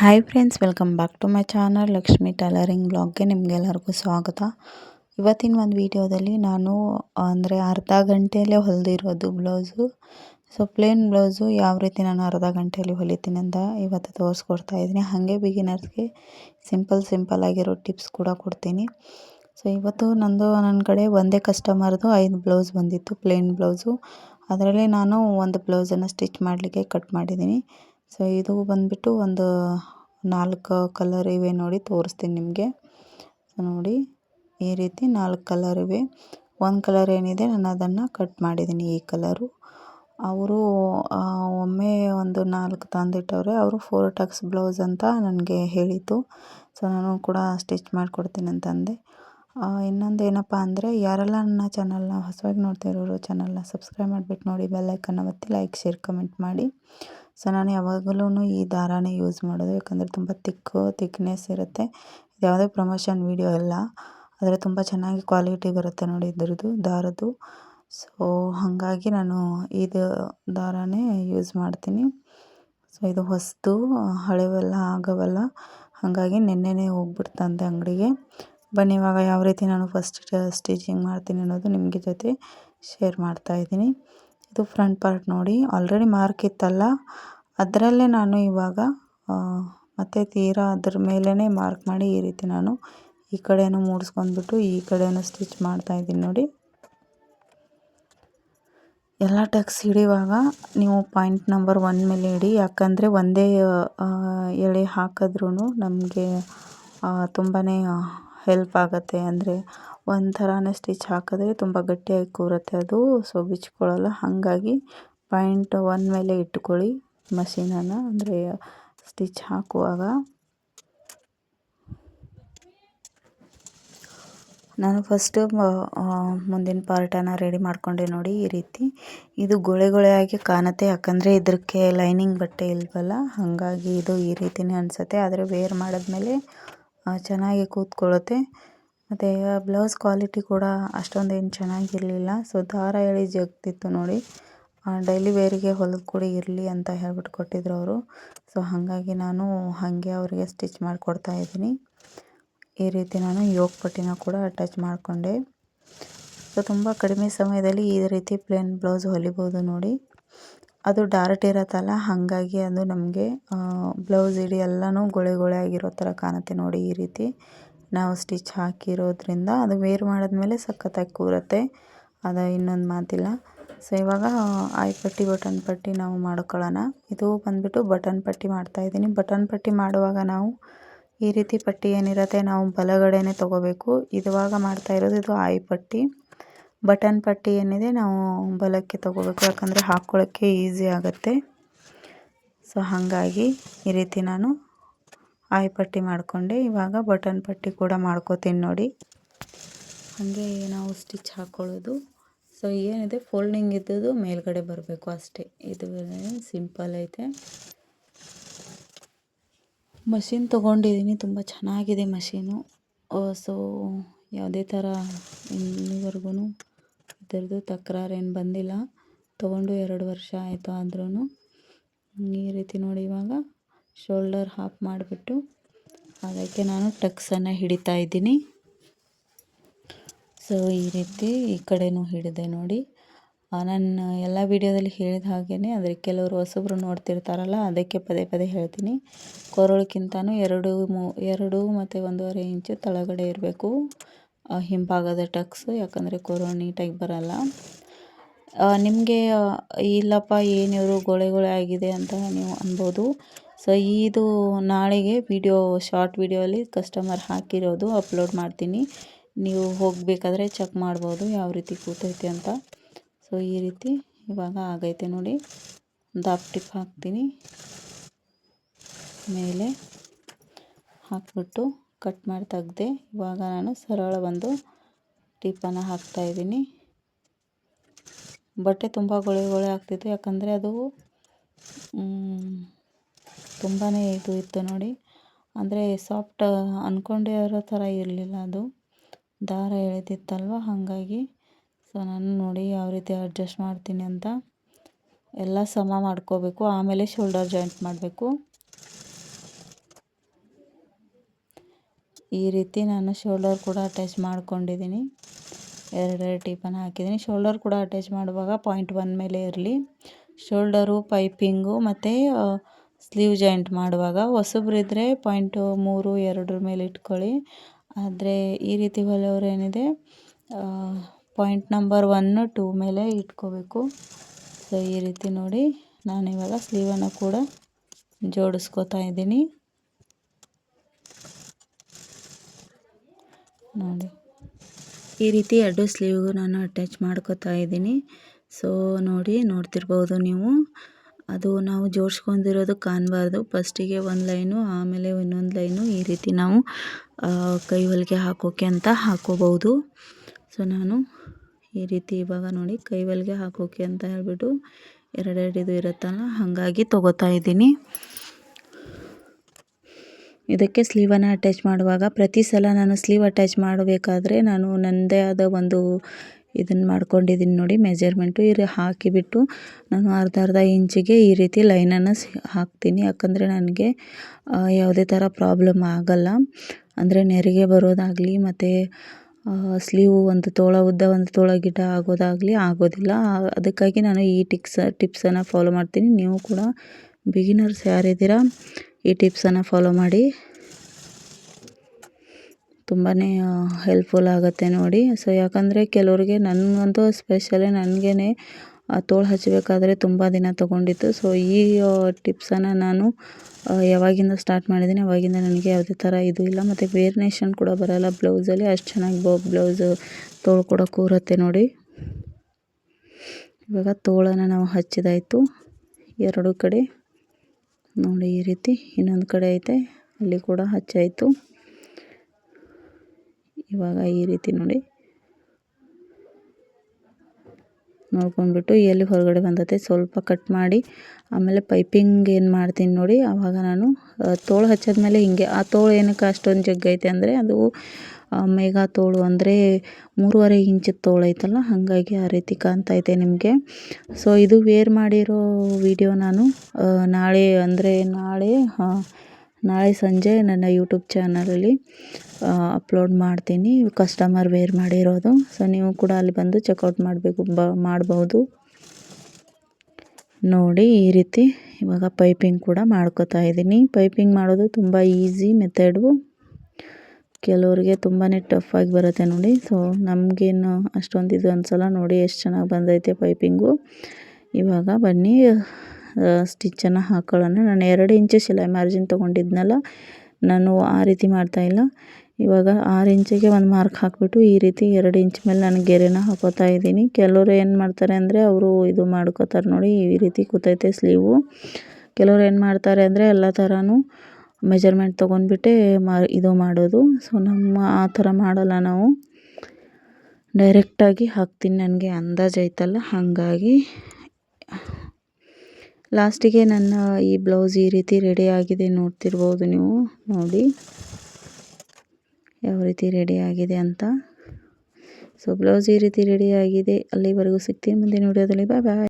Hi friends welcome back to my channel Lakshmi tailoring ಬ್ಲಾಗ್ಗೆ ನಿಮಗೆಲ್ಲರಿಗೂ ಸ್ವಾಗತ. ಇವತ್ತಿನ ಒಂದು ವಿಡಿಯೋದಲ್ಲಿ ನಾನು, ಅಂದರೆ ಅರ್ಧ ಗಂಟೆಯಲ್ಲೇ ಹೊಲಿದಿರೋದು ಬ್ಲೌಸು. ಸೊ ಪ್ಲೇನ್ ಬ್ಲೌಸು ಯಾವ ರೀತಿ ನಾನು ಅರ್ಧ ಗಂಟೆಯಲ್ಲಿ ಹೊಲಿತೀನಿ ಅಂತ ಇವತ್ತು ತೋರಿಸ್ಕೊಡ್ತಾ ಇದ್ದೀನಿ. ಹಾಗೆ ಬಿಗಿನರ್ಸ್ಗೆ ಸಿಂಪಲ್ ಸಿಂಪಲ್ ಆಗಿರೋ ಟಿಪ್ಸ್ ಕೂಡ ಕೊಡ್ತೀನಿ. ಸೊ ಇವತ್ತು ನಂದು ನನ್ನ ಕಡೆ ಒಂದೇ ಕಸ್ಟಮರ್ದು ಐದು ಬ್ಲೌಸ್ ಬಂದಿತ್ತು ಪ್ಲೇನ್ ಬ್ಲೌಸು. ಅದರಲ್ಲಿ ನಾನು ಒಂದು ಬ್ಲೌಸನ್ನು ಸ್ಟಿಚ್ ಮಾಡಲಿಕ್ಕೆ ಕಟ್ ಮಾಡಿದ್ದೀನಿ. ಸೊ ಇದು ಬಂದುಬಿಟ್ಟು ಒಂದು ನಾಲ್ಕು ಕಲರ್ ಇವೆ ನೋಡಿ, ತೋರಿಸ್ತೀನಿ ನಿಮಗೆ. ನೋಡಿ, ಈ ರೀತಿ ನಾಲ್ಕು ಕಲರ್ ಇವೆ. ಒಂದು ಕಲರ್ ಏನಿದೆ, ನಾನು ಅದನ್ನು ಕಟ್ ಮಾಡಿದ್ದೀನಿ ಈ ಕಲರು ಅವರು ಒಮ್ಮೆ ಒಂದು ನಾಲ್ಕು ತಂದಿಟ್ಟವ್ರೆ, ಅವರು ಫೋರ್ ಟಕ್ಸ್ ಬ್ಲೌಸ್ ಅಂತ ನನಗೆ ಹೇಳಿತು ಸೊ ನಾನು ಕೂಡ ಸ್ಟಿಚ್ ಮಾಡಿಕೊಡ್ತೀನಿ ಅಂತಂದೆ. ಇನ್ನೊಂದು ಏನಪ್ಪ ಅಂದರೆ, ಯಾರೆಲ್ಲ ನನ್ನ ಚಾನಲ್ನ ಹೊಸವಾಗಿ ನೋಡ್ತಾ ಇರೋರು ಚಾನಲ್ನ ಸಬ್ಸ್ಕ್ರೈಬ್ ಮಾಡಿಬಿಟ್ಟು ನೋಡಿ ಬೆಲ್ಲೈಕನ್ನ ಒತ್ತಿ ಲೈಕ್ ಶೇರ್ ಕಮೆಂಟ್ ಮಾಡಿ. ಸೊ ನಾನು ಯಾವಾಗಲೂ ಈ ದಾರನೇ ಯೂಸ್ ಮಾಡೋದು. ಯಾಕಂದರೆ ತುಂಬ ತಿಕ್ಕು, ತಿಕ್ನೆಸ್ ಇರುತ್ತೆ. ಯಾವುದೇ ಪ್ರಮೋಷನ್ ವೀಡಿಯೋ ಅಲ್ಲ. ಆದರೆ ತುಂಬ ಚೆನ್ನಾಗಿ ಕ್ವಾಲಿಟಿ ಬರುತ್ತೆ ನೋಡಿ ಇದ್ರದ್ದು, ದಾರದ್ದು. ಸೊ ಹಾಗಾಗಿ ನಾನು ಇದು ದಾರನೇ ಯೂಸ್ ಮಾಡ್ತೀನಿ. ಸೊ ಇದು ಹೊಸದು, ಹಳೆವೆಲ್ಲ ಆಗವಲ್ಲ. ಹಾಗಾಗಿ ನೆನ್ನೆನೇ ಹೋಗ್ಬಿಡ್ತಂತೆ ಅಂಗಡಿಗೆ. ಬನ್ನಿ, ಇವಾಗ ಯಾವ ರೀತಿ ನಾನು ಫಸ್ಟ್ ಸ್ಟಿಚಿಂಗ್ ಮಾಡ್ತೀನಿ ಅನ್ನೋದು ನಿಮಗೆ ಜೊತೆ ಶೇರ್ ಮಾಡ್ತಾ ಇದ್ದೀನಿ. ಇದು ಫ್ರಂಟ್ ಪಾರ್ಟ್ ನೋಡಿ. ಆಲ್ರೆಡಿ ಮಾರ್ಕ್ ಇತ್ತಲ್ಲ. ಅದರಲ್ಲೇ ನಾನು ಇವಾಗ ಮತ್ತೆ ತೀರಾ ಅದ್ರ ಮೇಲೇ ಮಾರ್ಕ್ ಮಾಡಿ ಈ ರೀತಿ ನಾನು ಈ ಕಡೆಯೂ ಮೂಡಿಸ್ಕೊಂಡ್ಬಿಟ್ಟು ಈ ಕಡೆಯೂ ಸ್ಟಿಚ್ ಮಾಡ್ತಾ ಇದ್ದೀನಿ ನೋಡಿ. ಎಲ್ಲ ಟಕ್ಸ್ ಹಿಡಿಯುವಾಗ ನೀವು ಪಾಯಿಂಟ್ ನಂಬರ್ ಒನ್ ಮೇಲೆ ಇಡಿ. ಯಾಕಂದರೆ ಒಂದೇ ಎಳೆ ಹಾಕಿದ್ರೂ ನಮಗೆ ತುಂಬಾ ಹೆಲ್ಪ್ ಆಗುತ್ತೆ. ಅಂದರೆ ಒಂದು ಥರನೇ ಸ್ಟಿಚ್ ಹಾಕಿದ್ರೆ ತುಂಬ ಗಟ್ಟಿಯಾಗಿ ಕೂರುತ್ತೆ ಅದು. ಸೊ ಬಿಚ್ಕೊಳ್ಳಲ್ಲ. ಹಾಗಾಗಿ ಪಾಯಿಂಟ್ ಒನ್ ಮೇಲೆ ಇಟ್ಕೊಳ್ಳಿ ಮಷೀನನ್ನು. ಅಂದರೆ ಸ್ಟಿಚ್ ಹಾಕುವಾಗ ನಾನು ಫಸ್ಟು ಮುಂದಿನ ಪಾರ್ಟನ್ನು ರೆಡಿ ಮಾಡಿಕೊಂಡೆ ನೋಡಿ ಈ ರೀತಿ. ಇದು ಗೊಳೆ ಗೊಳೆಯಾಗಿ ಕಾಣುತ್ತೆ, ಯಾಕಂದರೆ ಇದಕ್ಕೆ ಲೈನಿಂಗ್ ಬಟ್ಟೆ ಇಲ್ವಲ್ಲ? ಹಾಗಾಗಿ ಇದು ಈ ರೀತಿಯೇ ಅನಿಸುತ್ತೆ. ಆದರೆ ವೇರ್ ಮಾಡಿದ್ಮೇಲೆ ಚೆನ್ನಾಗಿ ಕೂತ್ಕೊಳ್ಳುತ್ತೆ. ಮತ್ತು, ಬ್ಲೌಸ್ ಕ್ವಾಲಿಟಿ ಕೂಡ ಅಷ್ಟೊಂದೇನು ಚೆನ್ನಾಗಿರಲಿಲ್ಲ. ಸೊ ದಾರ ಹೇಳಿ ಜಗ್ತಿತ್ತು ನೋಡಿ. ಡೈಲಿ ವೇರಿಗೆ ಹೊಲದ ಕೂಡ ಇರಲಿ ಅಂತ ಹೇಳ್ಬಿಟ್ಟು ಕೊಟ್ಟಿದ್ರು ಅವರು. ಸೊ, ಹಾಗಾಗಿ ನಾನು ಹಾಗೆ ಅವರಿಗೆ ಸ್ಟಿಚ್ ಮಾಡಿಕೊಡ್ತಾ ಇದ್ದೀನಿ. ಈ ರೀತಿ ನಾನು ಯೋಗ ಪಟ್ಟಿನ ಕೂಡ ಅಟ್ಯಾಚ್ ಮಾಡಿಕೊಂಡೆ. ಸೊ, ತುಂಬ ಕಡಿಮೆ ಸಮಯದಲ್ಲಿ ಈ ರೀತಿ ಪ್ಲೇನ್ ಬ್ಲೌಸ್ ಹೊಲಿಬೋದು ನೋಡಿ. ಅದು ಡಾರ್ಟ್ ಇರತ್ತಲ್ಲ, ಹಾಗಾಗಿ ಅದು ನಮಗೆ ಬ್ಲೌಸ್ ಇಡೀ ಎಲ್ಲನೂ ಗೊಳೆ ಗೊಳೆ ಆಗಿರೋ ಥರ ಕಾಣುತ್ತೆ ನೋಡಿ ಈ ರೀತಿ. ನಾವು ಸ್ಟಿಚ್ ಹಾಕಿರೋದ್ರಿಂದ ಅದು ವೇರ್ ಮಾಡಿದ್ಮೇಲೆ ಸಖತ್ತಾಗಿ ಕೂರುತ್ತೆ. ಅದು ಇನ್ನೊಂದು ಮಾತಿಲ್ಲ. ಸೊ ಇವಾಗ ಆಯ್ ಪಟ್ಟಿ, ಬಟನ್ ಪಟ್ಟಿ ನಾವು ಮಾಡ್ಕೊಳ್ಳೋಣ. ಇದು ಬಂದುಬಿಟ್ಟು ಬಟನ್ ಪಟ್ಟಿ ಮಾಡ್ತಾ ಇದ್ದೀನಿ. ಬಟನ್ ಪಟ್ಟಿ ಮಾಡುವಾಗ ನಾವು ಈ ರೀತಿ ಪಟ್ಟಿ ಏನಿರುತ್ತೆ ನಾವು ಬಲಗಡೆನೇ ತೊಗೋಬೇಕು. ಇದುವಾಗ ಮಾಡ್ತಾ ಇರೋದು ಇದು ಆಯ್ ಪಟ್ಟಿ. ಬಟನ್ ಪಟ್ಟಿ ಏನಿದೆ ನಾವು ಬಲಕ್ಕೆ ತೊಗೋಬೇಕು. ಯಾಕಂದರೆ ಹಾಕ್ಕೊಳ್ಳೋಕ್ಕೆ ಈಸಿ ಆಗುತ್ತೆ. ಸೊ ಹಾಗಾಗಿ ಈ ರೀತಿ ನಾನು ಆಯ್ ಪಟ್ಟಿ ಮಾಡಿಕೊಂಡೆ. ಇವಾಗ ಬಟನ್ ಪಟ್ಟಿ ಕೂಡ ಮಾಡ್ಕೋತೀನಿ ನೋಡಿ. ಹಾಗೆ ನಾವು ಸ್ಟಿಚ್ ಹಾಕ್ಕೊಳ್ಳೋದು ಸೊ ಏನಿದೆ? ಫೋಲ್ಡಿಂಗ್ ಇದ್ದದ್ದು ಮೇಲ್ಗಡೆ ಬರಬೇಕು ಅಷ್ಟೇ. ಇದು ಸಿಂಪಲ್ ಐತೆ. ಮಷಿನ್ ತೊಗೊಂಡಿದ್ದೀನಿ. ತುಂಬ ಚೆನ್ನಾಗಿದೆ ಮಷೀನು ಸೊ ಯಾವುದೇ ಥರ ಇನ್ನಿವರೆಗೂ ಇದರದ್ದು ತಕರಾರೇನು ಬಂದಿಲ್ಲ. ತೊಗೊಂಡು ಎರಡು ವರ್ಷ ಆಯಿತು ಆದ್ರೂ ಈ ರೀತಿ ನೋಡಿ ಇವಾಗ. ಶೋಲ್ಡರ್ ಹಾಫ್ ಮಾಡಿಬಿಟ್ಟು, ಅದಕ್ಕೆ ನಾನು ಟಕ್ಸನ್ನು ಹಿಡಿತಾ ಇದ್ದೀನಿ. ಸೊ ಈ ರೀತಿ ಈ ಕಡೆನೂ ಹಿಡಿದೆ ನೋಡಿ. ನಾನು ಎಲ್ಲ ವೀಡಿಯೋದಲ್ಲಿ ಹೇಳಿದ ಹಾಗೆಯೇ ಆದರೆ ಕೆಲವರು ಹೊಸಬ್ರು ನೋಡ್ತಿರ್ತಾರಲ್ಲ, ಅದಕ್ಕೆ ಪದೇ ಪದೇ ಹೇಳ್ತೀನಿ. ಕೊರಳಕ್ಕಿಂತನೂ ಎರಡು ಮೂ, ಎರಡು ಮತ್ತು ಒಂದೂವರೆ ಇಂಚು ತಳಗಡೆ ಇರಬೇಕು. ಹಿಂಭಾಗದ ಟಕ್ಸ್ ಯಾಕಂದರೆ ಕೊರಳು ನೀಟಾಗಿ ಬರಲ್ಲ. ನಿಮಗೆ ಇಲ್ಲಪ್ಪ ಏನಿವರು ಗೊಳೆ ಗೊಳೆ ಆಗಿದೆ ಅಂತ ನೀವು ಅನ್ಬೋದು. ಸೊ ಇದು ನಾಳೆಗೆ ವಿಡಿಯೋ ಶಾರ್ಟ್ ವಿಡಿಯೋಲಿ ಕಸ್ಟಮರ್ ಹಾಕಿರೋದು ಅಪ್ಲೋಡ್ ಮಾಡ್ತೀನಿ. ನೀವು ಹೋಗಬೇಕಾದ್ರೆ ಚೆಕ್ ಮಾಡ್ಬೋದು ಯಾವ ರೀತಿ ಕೂತೈತೆ ಅಂತ. ಸೊ ಈ ರೀತಿ ಇವಾಗ ಆಗೈತೆ ನೋಡಿ. ದಾಪ್ ಟಿಪ್ ಹಾಕ್ತೀನಿ. ಮೇಲೆ ಹಾಕ್ಬಿಟ್ಟು ಕಟ್ ಮಾಡಿ ತೆಗ್ದೆ. ಇವಾಗ ನಾನು ಸರಳ ಒಂದು ಟಿಪ್ಪನ್ನು ಹಾಕ್ತಾಯಿದ್ದೀನಿ ಬಟ್ಟೆ ತುಂಬ ಗೊಳೆ ಗೊಳೆ ಆಗ್ತಿತ್ತು. ಯಾಕಂದರೆ ಅದು ತುಂಬಾ ಇದು ಇತ್ತು ನೋಡಿ. ಅಂದರೆ ಸಾಫ್ಟ್ ಅಂದ್ಕೊಂಡೇ ಇರೋ ಥರ ಇರಲಿಲ್ಲ ಅದು. ದಾರ ಎಳೆದಿತ್ತಲ್ವ ಹಾಗಾಗಿ. ಸೊ ನಾನು ನೋಡಿ ಯಾವ ರೀತಿ ಅಡ್ಜಸ್ಟ್ ಮಾಡ್ತೀನಿ ಅಂತ. ಎಲ್ಲ ಸಮ ಮಾಡ್ಕೋಬೇಕು. ಆಮೇಲೆ ಶೋಲ್ಡರ್ ಜಾಯಿಂಟ್ ಮಾಡಬೇಕು. ಈ ರೀತಿ ನಾನು ಶೋಲ್ಡರ್ ಕೂಡ ಅಟ್ಯಾಚ್ ಮಾಡ್ಕೊಂಡಿದ್ದೀನಿ. ಎರಡೆರಡು ಟೀಪನ್ನು ಹಾಕಿದ್ದೀನಿ. ಶೋಲ್ಡರ್ ಕೂಡ ಅಟ್ಯಾಚ್ ಮಾಡುವಾಗ ಪಾಯಿಂಟ್ ಒನ್ ಮೇಲೆ ಇರಲಿ. ಶೋಲ್ಡರು ಪೈಪಿಂಗು ಮತ್ತು ಸ್ಲೀವ್ ಜಾಯಿಂಟ್ ಮಾಡುವಾಗ ಹೊಸಬ್ರಿದ್ರೆ ಪಾಯಿಂಟು ಮೂರು ಎರಡರ ಮೇಲೆ ಇಟ್ಕೊಳ್ಳಿ. ಆದರೆ ಈ ರೀತಿ ಹೊಲೆಯವ್ರು ಏನಿದೆ ಪಾಯಿಂಟ್ ನಂಬರ್ ಒನ್ನು ಟೂ ಮೇಲೆ ಇಟ್ಕೋಬೇಕು. ಸೊ ಈ ರೀತಿ ನೋಡಿ ನಾನಿವಾಗ ಸ್ಲೀವನ್ನು ಕೂಡ ಜೋಡಿಸ್ಕೋತಾ ಇದ್ದೀನಿ. ನೋಡಿ. ಈ ರೀತಿ ಎರಡು ಸ್ಲೀವ್ಗೂ ನಾನು ಅಟ್ಯಾಚ್ ಮಾಡ್ಕೋತಾ ಇದ್ದೀನಿ. ಸೊ ನೋಡಿ ನೋಡ್ತಿರ್ಬೋದು ನೀವು. ಅದು ನಾವು ಜೋಡಿಸ್ಕೊಂಡಿರೋದು ಕಾಣಬಾರ್ದು. ಫಸ್ಟಿಗೆ ಒಂದು ಲೈನು, ಆಮೇಲೆ ಇನ್ನೊಂದು ಲೈನು ಈ ರೀತಿ ನಾವು ಕೈ ಹೊಲಿಗೆ ಹಾಕೋಕೆ ಅಂತ ಹಾಕೋಬಹುದು. ಸೊ ನಾನು ಈ ರೀತಿ ಇವಾಗ ನೋಡಿ, ಕೈ ಹೊಲಿಗೆ ಹಾಕೋಕೆ ಅಂತ ಹೇಳ್ಬಿಟ್ಟು ಎರಡೆರಡು ಇದು ಇರುತ್ತಲ್ಲ, ಹಾಗಾಗಿ ತೊಗೋತಾ ಇದ್ದೀನಿ. ಇದಕ್ಕೆ ಸ್ಲೀವನ್ನು ಅಟ್ಯಾಚ್ ಮಾಡುವಾಗ ಪ್ರತಿ ಸಲ ನಾನು ಸ್ಲೀವ್ ಅಟ್ಯಾಚ್ ಮಾಡಬೇಕಾದ್ರೆ ನಾನು ನನ್ನದೇ ಆದ ಒಂದು ಇದನ್ನು ಮಾಡ್ಕೊಂಡಿದ್ದೀನಿ ನೋಡಿ ಮೆಜರ್ಮೆಂಟು ಈ ಹಾಕಿಬಿಟ್ಟು ನಾನು ಅರ್ಧ ಅರ್ಧ ಇಂಚಿಗೆ ಈ ರೀತಿ ಲೈನನ್ನು ಹಾಕ್ತೀನಿ. ಯಾಕಂದರೆ ನನಗೆ ಯಾವುದೇ ಥರ ಪ್ರಾಬ್ಲಮ್ ಆಗಲ್ಲ. ಅಂದರೆ ನೆರಿಗೆ ಬರೋದಾಗಲಿ ಮತ್ತು ಸ್ಲೀವು ಒಂದು ತೋಳ, ಉದ್ದ ಒಂದು ತೋಳ ಗಿಡ ಆಗೋದಾಗಲಿ ಆಗೋದಿಲ್ಲ. ಅದಕ್ಕಾಗಿ ನಾನು ಈ ಟಿಕ್ಸ್ ಟಿಪ್ಸನ್ನು ಫಾಲೋ ಮಾಡ್ತೀನಿ. ನೀವು ಕೂಡ ಬಿಗಿನರ್ಸ್ ಯಾರಿದ್ದೀರಾ, ಈ ಟಿಪ್ಸನ್ನು ಫಾಲೋ ಮಾಡಿ. ತುಂಬಾ ಹೆಲ್ಪ್ಫುಲ್ ಆಗುತ್ತೆ ನೋಡಿ. ಸೊ ಯಾಕಂದರೆ ಕೆಲವ್ರಿಗೆ ನನಗಂತೂ ಸ್ಪೆಷಲಿ ನನಗೇನೆ ತೋಳು ಹಚ್ಚಬೇಕಾದ್ರೆ ತುಂಬ ದಿನ ತೊಗೊಂಡಿತ್ತು. ಸೊ ಈ ಟಿಪ್ಸನ್ನು ನಾನು ಯಾವಾಗಿಂದ ಸ್ಟಾರ್ಟ್ ಮಾಡಿದ್ದೀನಿ, ಅವಾಗಿಂದ ನನಗೆ ಯಾವುದೇ ಥರ ಇದು ಇಲ್ಲ. ಮತ್ತು ವೇರಿನೇಷನ್ ಕೂಡ ಬರೋಲ್ಲ ಬ್ಲೌಸಲ್ಲಿ ಅಷ್ಟು ಚೆನ್ನಾಗಿ ಬ್ಲೌಸ್ ತೋಳು ಕೂಡ ಕೂರುತ್ತೆ ನೋಡಿ. ಇವಾಗ ತೋಳನ್ನು ನಾವು ಹಚ್ಚಿದಾಯಿತು. ಎರಡು ಕಡೆ. ನೋಡಿ ಈ ರೀತಿ ಇನ್ನೊಂದು ಕಡೆ ಐತೆ. ಅಲ್ಲಿ ಕೂಡ ಹಚ್ಚಾಯಿತು. ಇವಾಗ ಈ ರೀತಿ ನೋಡಿ. ನೋಡ್ಕೊಂಡ್ಬಿಟ್ಟು ಎಲ್ಲಿ ಹೊರಗಡೆ ಬಂದತೆ ಸ್ವಲ್ಪ ಕಟ್ ಮಾಡಿ, ಆಮೇಲೆ ಪೈಪಿಂಗ್ ಏನು ಮಾಡ್ತೀನಿ ನೋಡಿ. ಆವಾಗ ನಾನು ತೋಳು ಹಚ್ಚಾದ್ಮೇಲೆ ಹಿಂಗೆ, ಆ ತೋಳು ಏನಕ್ಕೆ ಅಷ್ಟೊಂದು ಜಗ್ಗೈತೆ ಅಂದರೆ ಅದು ಮೇಘ ತೋಳು ಅಂದರೆ ಮೂರುವರೆ ಇಂಚು ತೋಳು ಐತಲ್ಲ, ಹಾಗಾಗಿ ಆ ರೀತಿ ಕಾಣ್ತೈತೆ ನಿಮಗೆ. ಸೊ ಇದು ವೇರ್ ಮಾಡಿರೋ ವಿಡಿಯೋ ನಾನು ನಾಳೆ ಅಂದರೆ ನಾಳೆ ನಾಳೆ ಸಂಜೆ ನನ್ನ ಯೂಟ್ಯೂಬ್ ಚಾನಲಲ್ಲಿ ಅಪ್ಲೋಡ್ ಮಾಡ್ತೀನಿ. ಕಸ್ಟಮರ್ ವೇರ್ ಮಾಡಿರೋದು. ಸೊ ನೀವು ಕೂಡ ಅಲ್ಲಿ ಬಂದು ಚೆಕ್ಔಟ್ ಮಾಡಬೇಕು, ಬ, ಮಾಡ್ಬೋದು. ನೋಡಿ, ಈ ರೀತಿ ಇವಾಗ ಪೈಪಿಂಗ್ ಕೂಡ ಮಾಡ್ಕೋತಾ ಇದ್ದೀನಿ. ಪೈಪಿಂಗ್ ಮಾಡೋದು ತುಂಬ ಈಸಿ ಮೆಥಡು ಕೆಲವ್ರಿಗೆ ತುಂಬಾ ಆಗಿ ಬರುತ್ತೆ ನೋಡಿ. ಸೊ ನಮಗೇನು ಅಷ್ಟೊಂದು ಇದು ಅನ್ಸಲ್ಲ ನೋಡಿ, ಎಷ್ಟು ಚೆನ್ನಾಗಿ ಬಂದೈತೆ ಪೈಪಿಂಗು. ಇವಾಗ ಬನ್ನಿ ಸ್ಟಿಚ್ಚನ್ನು ಹಾಕೊಳ್ಳೋಣ. ನಾನು ಎರಡು ಇಂಚು ಸಿಲೈ ಮಾರ್ಜಿನ್ ತೊಗೊಂಡಿದ್ನಲ್ಲ, ನಾನು ಆ ರೀತಿ ಮಾಡ್ತಾಯಿಲ್ಲ ಇವಾಗ ಆರು ಇಂಚಿಗೆ ಒಂದು ಮಾರ್ಕ್ ಹಾಕಿಬಿಟ್ಟು ಈ ರೀತಿ ಎರಡು ಇಂಚ್ ಮೇಲೆ ನಾನು ಗೆರೆನ ಹಾಕೋತಾ ಇದ್ದೀನಿ. ಕೆಲವರು ಏನು ಮಾಡ್ತಾರೆ ಅಂದರೆ ಅವರು ಇದು ಮಾಡ್ಕೋತಾರೆ ನೋಡಿ, ಈ ರೀತಿ ಕೂತೈತೆ ಸ್ಲೀವು ಕೆಲವ್ರು ಏನು ಮಾಡ್ತಾರೆ ಅಂದರೆ ಎಲ್ಲ ಥರನೂ ಮೆಜರ್ಮೆಂಟ್ ತೊಗೊಂಡ್ಬಿಟ್ಟೆ ಮಾ ಇದು ಮಾಡೋದು. ಸೊ ನಮ್ಮ ಆ ಥರ ಮಾಡಲ್ಲ ನಾವು. ಡೈರೆಕ್ಟಾಗಿ ಹಾಕ್ತೀನಿ. ನನಗೆ ಅಂದಾಜು ಐತಲ್ಲ, ಹಾಗಾಗಿ ಲಾಸ್ಟಿಗೆ ನನ್ನ ಈ ಬ್ಲೌಸ್ ಈ ರೀತಿ ರೆಡಿ ಆಗಿದೆ ನೋಡ್ತಿರ್ಬೋದು ನೀವು. ನೋಡಿ. ಯಾವ ರೀತಿ ರೆಡಿ ಆಗಿದೆ ಅಂತ. ಸೊ ಬ್ಲೌಸ್ ಈ ರೀತಿ ರೆಡಿ ಆಗಿದೆ. ಅಲ್ಲಿವರೆಗೂ ಸಿಗ್ತೀನಿ ಮುಂದಿನ ವಿಡಿಯೋದಲ್ಲಿ ಬಾಯ್ ಬಾಯ್